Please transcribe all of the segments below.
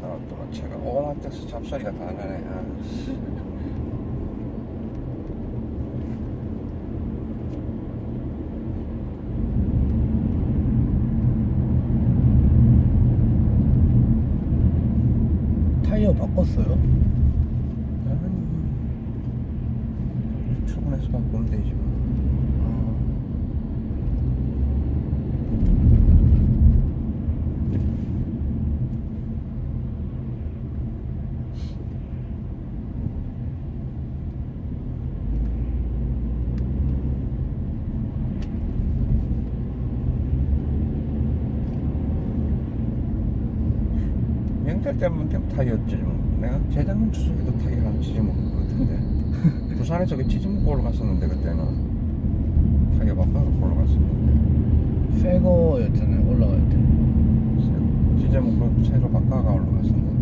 갔다가 또 차가 오만 떼서 잡소리가 다 나네. 아, 씨. 타이어 바꿨어요? 아니 출근해서 바꾸면 되지 뭐. 명절 때면 그냥 타이어였지 뭐. 내가 재작년 추석에도 타이어 하나 찢어먹은 것 같은데. 부산에서 그 찢어먹고 올라갔었는데 그때는. 타이어 바꿔서 올라갔었는데. 새 거였잖아요 올라갈 때. 찢어먹고 새로 바꿔가 올라갔었는데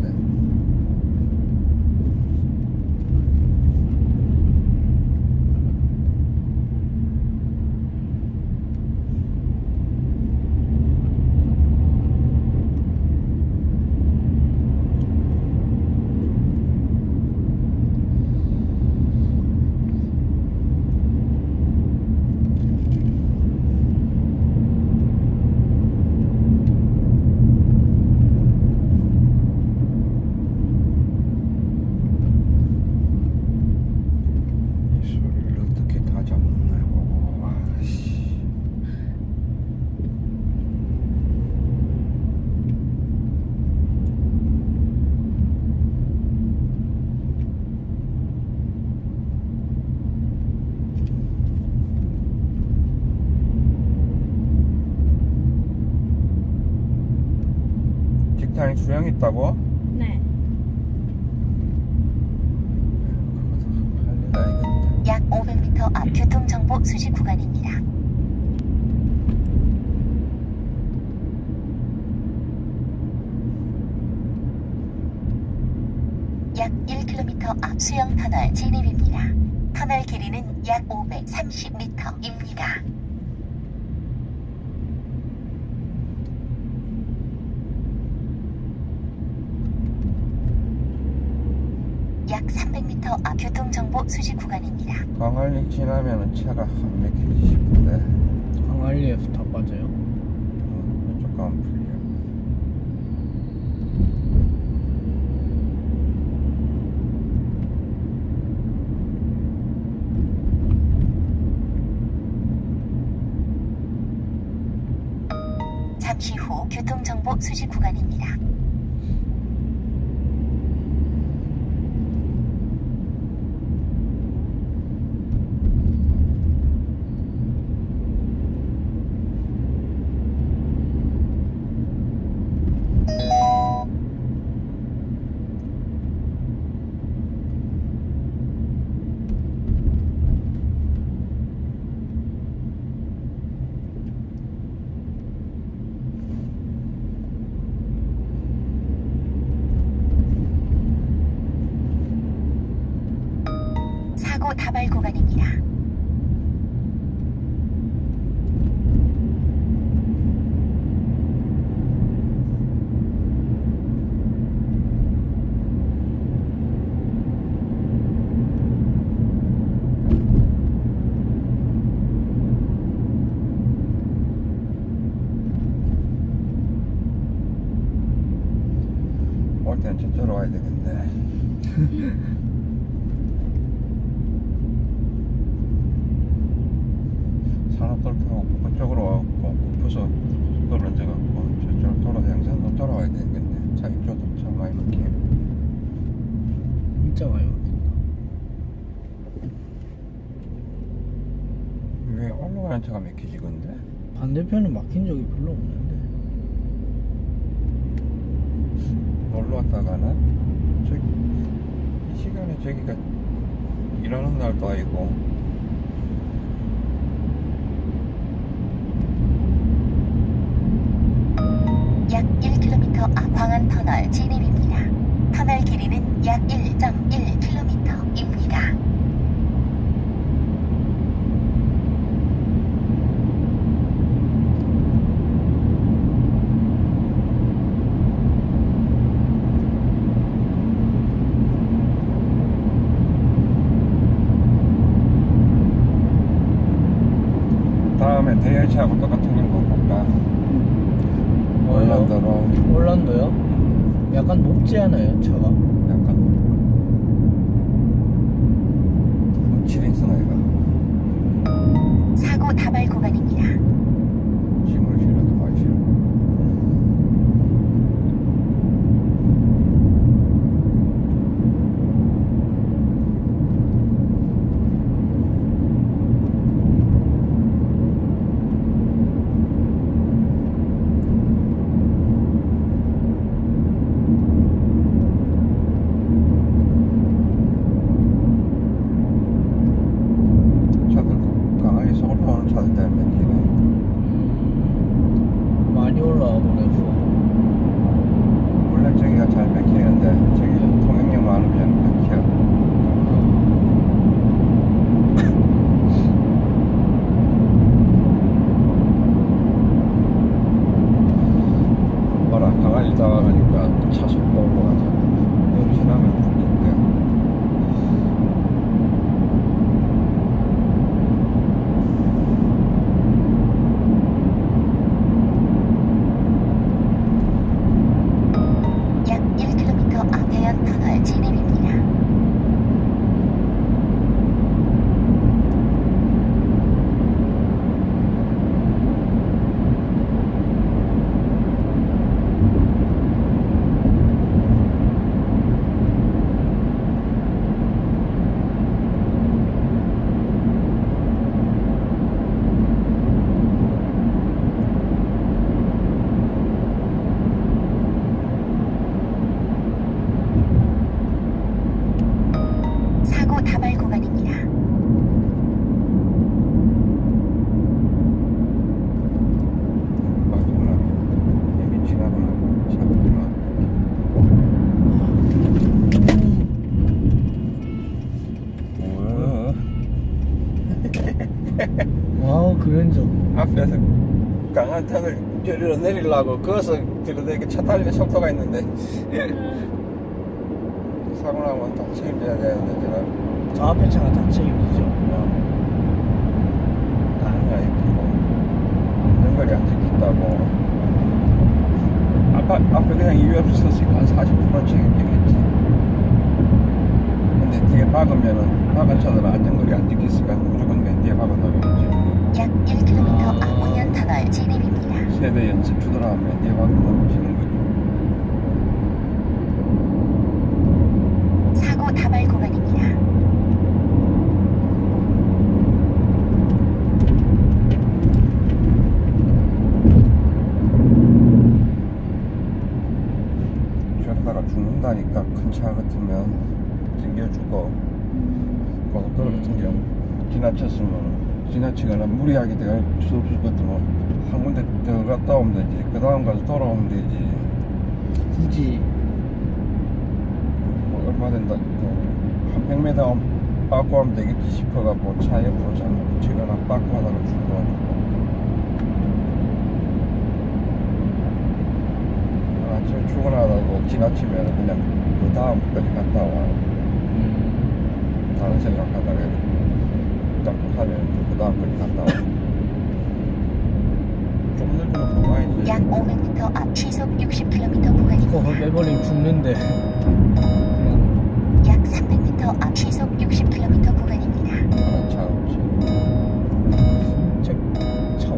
이 소리를 어떻게 다 잡느냐고 아씨 직장에 수영 있다고? 네. 약 500m 앞 교통정보 수집 구간입니다. 약 1km 앞 수영 터널 진입입니다. 터널 길이는 약 530m입니다. 약 300m 앞 교통정보 수집 구간입니다. 광안리 지나면은 차가 한 맥히지 싶은데 광안리에서 다 빠져요 음, 이쪽 가면 풀려 잠시 후 교통정보 수집 구간입니다. 사고 다발 구간입니다. 올 와야 되겠네. 산업도로 타고 그쪽으로 와갖고 kup어서 속도를 얹어갖고 저쪽으로 돌아서 양산도 돌아와야 되겠네. 차 이쪽도 차 많이 막히네 진짜 많이 막힌다. 왜 올라가는 차가 막히지 근데? 반대편은 막힌 적이 별로 없는데 놀러 왔다 가나? 이 시간에 저기가 일하는 날도 아니고 약 1km 앞 광안 터널 진입입니다. 터널 길이는 약 1.1km입니다. 다음에 대열차하고 똑같은 걸 볼까? 올란도로 올란도요? 약간 높지 않아요 차가? 약간 뭐 7인승 아이가 사고 다발 구간입니다. 짐을 실어도 강하게 서울 나오는 차들 때문에 막히네 많이 올라와 버려서 원래 저기가 잘 막히는데 저기 통행료 많으면 막혀 봐라 강아지 다가가니까 차속 보고 가잖아 여기 지나면 풀린데 약 1km 앞 대연 터널 진입입니다. 사고 다발 구간입니다. 막구나 여기 지나구나 차구나 뭐야 와우 그랜저 앞에서 강한 턱을 저리로 내리려고 거기서 들어대게 차 달리는 속도가 있는데. 사고 나면 다 책임져야 되는데. 저는 저 앞에 차가 다 책임지죠. 다른 거 있고. 연거리 안 지켰다고. 앞, 앞에 그냥 이유 없이 섰으니까 한 40분은 책임지겠지. 근데 뒤에 박으면은 박은 차들은 안전거리 안 지켰으니까 무조건 맨 뒤에 약 1km 터널 진입입니다. 세대 연습 추돌하면 맨 뒤에 박은 놈이 지는 거지 사고 다발 구간입니다. 저러다가 죽는다니까 큰 차 같으면 땡겨주고 고속도로 같은 경우 지나쳤으면 지나치거나 무리하게 내가 수 없을 것 같으면 한 군데 더 갔다 오면 되지. 그 다음 가서 돌아오면 되지. 굳이. 뭐 얼마 된다. 한 100m 빠꾸 하면 되겠지 싶어갖고 차 옆으로 잘못 붙이거나 빠꾸 하다가 죽어가지고. 아침에 출근하다가 지나치면 그냥 그 다음까지 갔다 와. 음, 다른 생각하다가 딱 하면 그 다음까지 갔다 와. 좀 그만이지. 약 500m 앞 시속 60km 그거 구간입니다. 빼버리면 죽는데 약 300m 앞 시속 60km 구간입니다. 다른 차. 차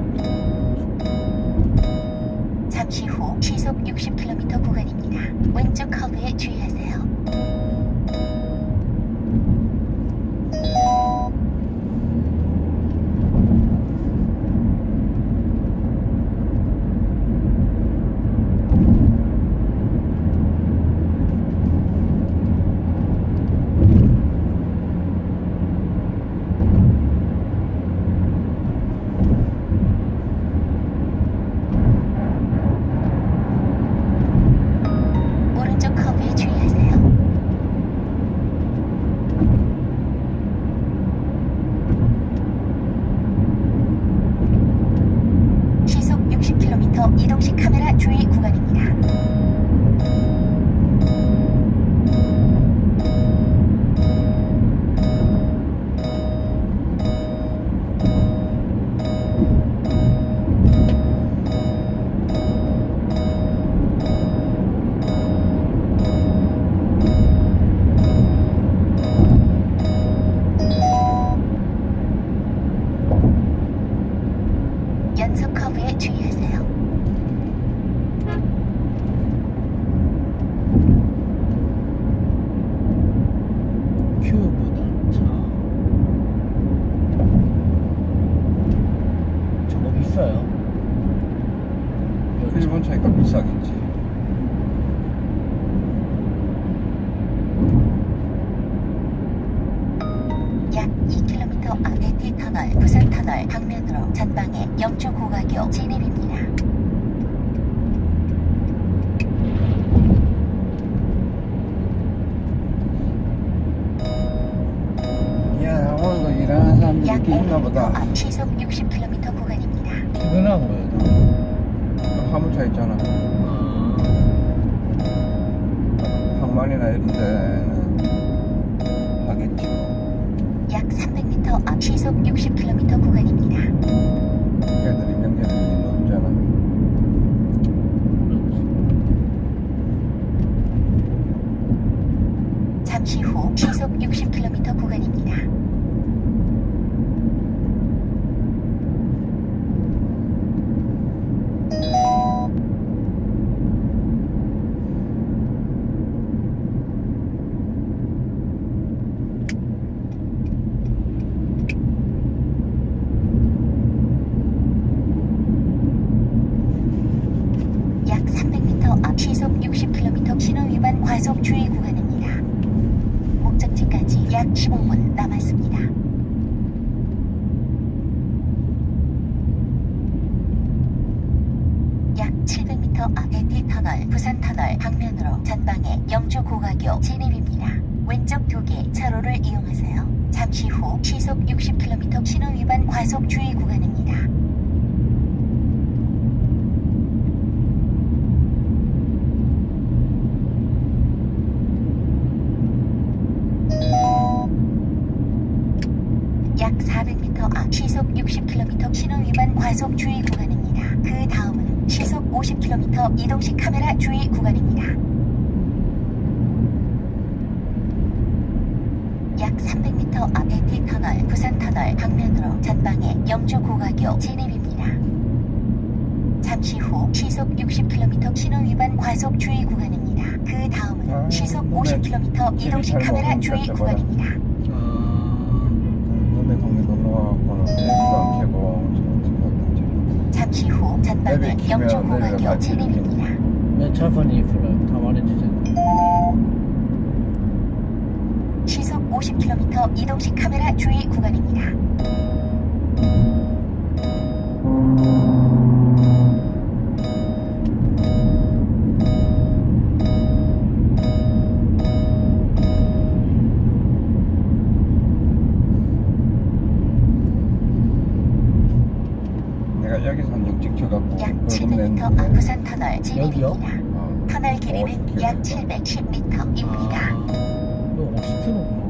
잠시 후 시속 60km 구간입니다. 왼쪽 커브에 주의하세요. 오른 일본 차니까 비싸겠지. 약 2km 앞 에티 터널, 부산 터널 방면으로 전방에 영주 고가교 진입입니다. 야 오늘도 일하는 사람들이 약 이렇게 있나 5km 보다. 앞 시속 60km 화물차 있잖아. 아, 항만이나 이런 데는 하겠지 뭐. 약 300m 앞 시속 60km 구간입니다. 걔들이 명절이 없잖아. 잠시 후 시속 60km 구간입니다. 약 300m 앞 시속 60km 신호 위반 과속 주의 구간입니다. 목적지까지 약 15분 남았습니다. 약 700m 앞 에티 터널, 부산 터널 방면으로 전방에 영주 고가교 진입입니다. 왼쪽 두 개 차로를 이용하세요. 잠시 후 시속 60km 신호 위반 과속 주의 구간입니다. 약 400m 앞 시속 60km 신호 위반 과속 주의 구간입니다. 그 다음은 시속 50km 이동식 카메라 주의 구간입니다. 약 300m 앞 에티 터널, 부산 터널 방면으로 전방에 영주 고가교 진입입니다. 잠시 후 시속 60km 신호 위반 과속 주의 구간입니다. 그 다음은 아, 시속 몸에 50km 이동식 잘 카메라 주의 구간입니다. 아, 놈의 동네 놀러 와갖고 는 내비도 안 켜고 저렇게 잠시 후 전방에 내비 키면 같이 진입입니다. 몇 차선이 있어요? 다 말해주세요. 시속 50km 이동식 카메라 주의 구간입니다. 6km 아부산 터널 여기요? 진입입니다. 아. 터널 길이는 어, 약 710m입니다. 아, 이거 뭐.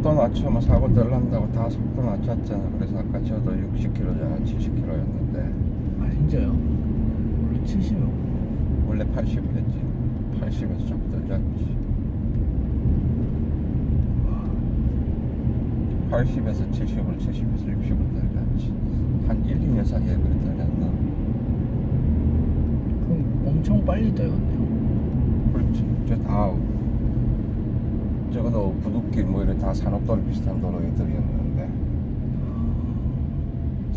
속도 낮추면 사고 덜 난다고 다 속도 낮췄잖아. 그래서 아까 저도 60km잖아 70km였는데. 아, 진짜요? 원래 70이요. 원래 80을 했지. 80에서 자꾸 덜 잡지 80에서 70으로 70에서 60으로 덜 잡지. 한 1, 2년 사이에 그래 덜 났나? 그럼 엄청 빨리 되었네요. 그렇지. 저다 적어도 부둣길 뭐 이런 다 산업도로 비슷한 도로들이었는데.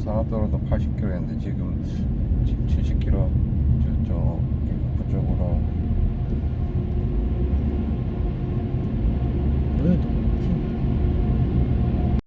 산업도로도 80km였는데 지금 70km 저쪽 계곡부 쪽으로